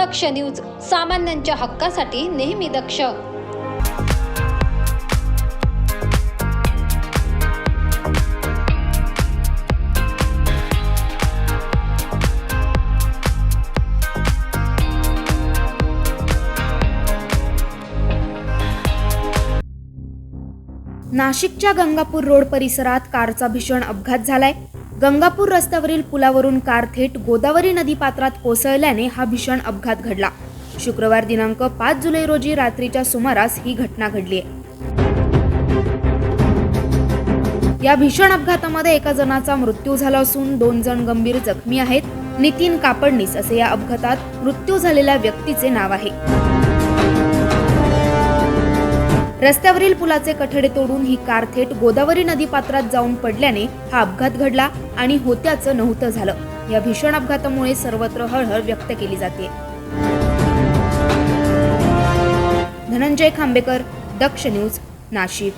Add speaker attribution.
Speaker 1: दक्ष news सामान्यांच्या हक्कासाठी नेहमी दक्ष.
Speaker 2: नाशिकच्या गंगापूर रोड परिसरात कारचा भीषण अपघात झालाय. गंगापूर रस्त्यावरील पुलावरून कार थेट गोदावरी नदी पात्रात कोसळल्याने हा भीषण अपघात घडला. शुक्रवार दिनांक पाच जुलै रोजी रात्रीच्या सुमारास ही घटना घडली आहे. या भीषण अपघातामध्ये एका जणाचा मृत्यू झाला असून दोन जण गंभीर जखमी आहेत. नितीन कापडणीस असे या अपघातात मृत्यू झालेल्या व्यक्तीचे नाव आहे. रस्त्यावरील पुलाचे कठडे तोडून ही कार थेट गोदावरी नदी पात्रात जाऊन पडल्याने हा अपघात घडला आणि होत्याचं नव्हतं झालं. या भीषण अपघातामुळे सर्वत्र हळहळ व्यक्त केली जाते. धनंजय खांबेकर दक्ष न्यूज नाशिक.